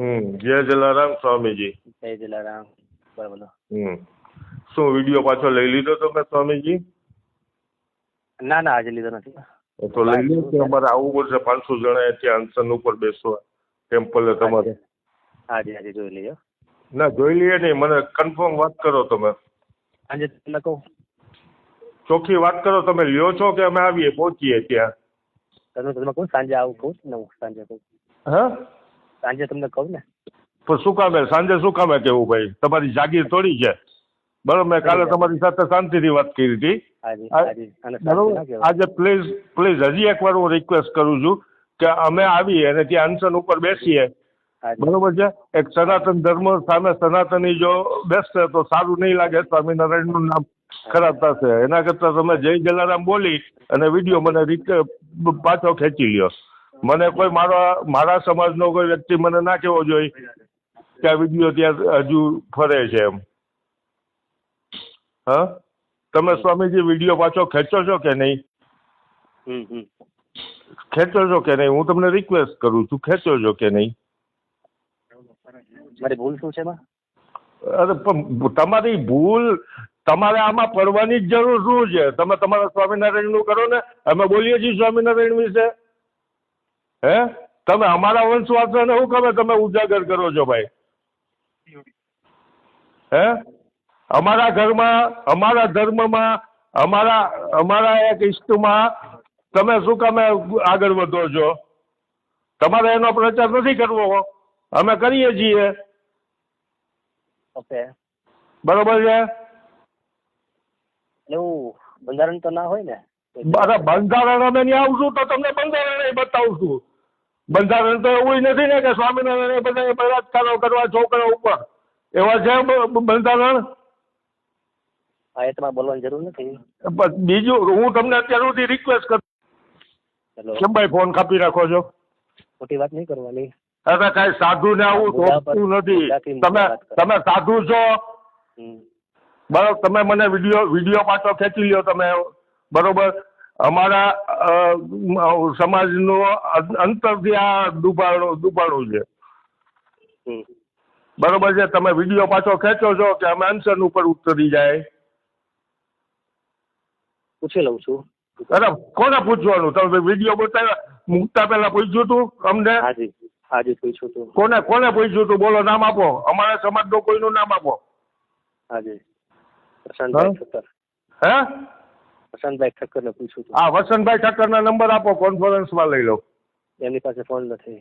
હમ જય જલારામ સ્વામીજી. જય જલારામ. બરાબર હમ શું વીડિયો પાછો લઈ લીધો તમે સ્વામીજી? ના ના આજે લીધો નથી. તો લઈ લો કે અમારે આવવું પડશે પાંચસો જણા ત્યાં અનશન ઉપર બેસવા. ટેમ્પલે તમારે. હાજી હાજી જોઈ લઈએ. ના જોઈ લઈએ નહીં મને કન્ફર્મ વાત કરો તમે. આજે તમને કહું. ચોખ્ખી વાત કરો તમે લ્યો છો કે અમે આવીએ પહોંચીએ ત્યાં? તમે તમે કહું સાંજે આવું કહું ને હું સાંજે કહું. હા? સાંજે તમને કહું ને. પણ શું કામે? સાંજે શું કામે કેવું ભાઈ? તમારી જાગીર થોડી છે. બરોબર મેં કાલે તમારી સાથે શાંતિથી વાત કરી હતી. આજે પ્લીઝ પ્લીઝ હજી એકવાર હું રિક્વેસ્ટ કરું છું કે અમે આવીએ અને ત્યાં અનશન ઉપર બેસીએ. બરોબર છે? એક સનાતન ધર્મ સામે સનાતની જો બેસશે તો સારું નહીં લાગે સ્વામિનારાયણનું નામ ખરાબ થશે. એના કરતાં તમે જય જલારામ બોલી અને વીડિયો મને પાછો ખેંચી લ્યો. મને કોઈ મારા મારા સમાજનો કોઈ વ્યક્તિ મને ના કહેવો જોઈએ કે આ વીડિયો ત્યાં હજુ ફરે છે એમ. હા? તમે સ્વામીજી વીડિયો પાછો ખેંચો છો કે નહીં? ખેંચો છો કે નહીં? હું તમને રિક્વેસ્ટ કરું છું ખેંચો છો કે નહીં? મારી ભૂલ શું છે અરે પણ તમારી ભૂલ તમારે આમાં પડવાની જ જરૂર શું છે? તમે તમારા સ્વામિનારાયણનું કરો ને અમે બોલીએ છીએ સ્વામિનારાયણ વિશે. હે? તમે અમારા વંશવાસોને શું કમે તમે ઉજાગર કરો છો ભાઈ. હે? અમારા ઘરમાં અમારા ધર્મમાં અમારા અમારા એક ઇષ્ટમાં તમે શું કામે આગળ વધો છો? તમારે એનો પ્રચાર નથી કરવો અમે કરીએ છીએ. ઓકે. બરોબર છે? એવું બંધારણ તો ના હોય ને? બંધારણ અમે ત્યાં આવશું તો તમને બંધારણ બતાવશું બંધારણ તો એવું નથી ને કે સ્વામિનારાયણ બધા બળાત્કારો કરવા છોકરા ઉપર. એવા છે બંધારણ? હા એ તમારે બોલવાની જરૂર નથી. બીજું હું તમને અત્યાર સુધી રિક્વેસ્ટ કરું કેમ ભાઈ ફોન કાપી રાખો છો? ખોટી વાત નહીં કરવાની. અરે કાંઈ સાધુ ને આવું પર- નથી. તમે તમે સાધુ છો? બરોબર તમે મને વીડિયો વીડિયો પાછો ખેંચી લ્યો તમે. બરોબર. અમારા સમાજનું અંતરથી આ દુભાણું દુભાણું છે. બરોબર છે? તમે વીડિયો પાછો ખેંચો છો કે અમે અનશન ઉપર ઉતરી જાય? પૂછી લઉં છું. અરે કોને પૂછવાનું? તમે વીડિયો બતાવ્યા. મૂકતા પહેલા પૂછ્યું તું અમને? હાજી હાજી પૂછ્યું હતું કોને કોને પૂછ્યું તું? બોલો નામ આપો. અમારા સમાજનું કોઈનું નામ આપો. હાજી. પ્રશાંતભાઈ ઠક્કર હે? પ્રશાંતભાઈ ઠક્કરને પૂછ્યું હતું આ વસંતભાઈ ઠક્કરના નંબર આપો કોન્ફરન્સમાં લઈ લો. એમની પાસે ફોન નથી.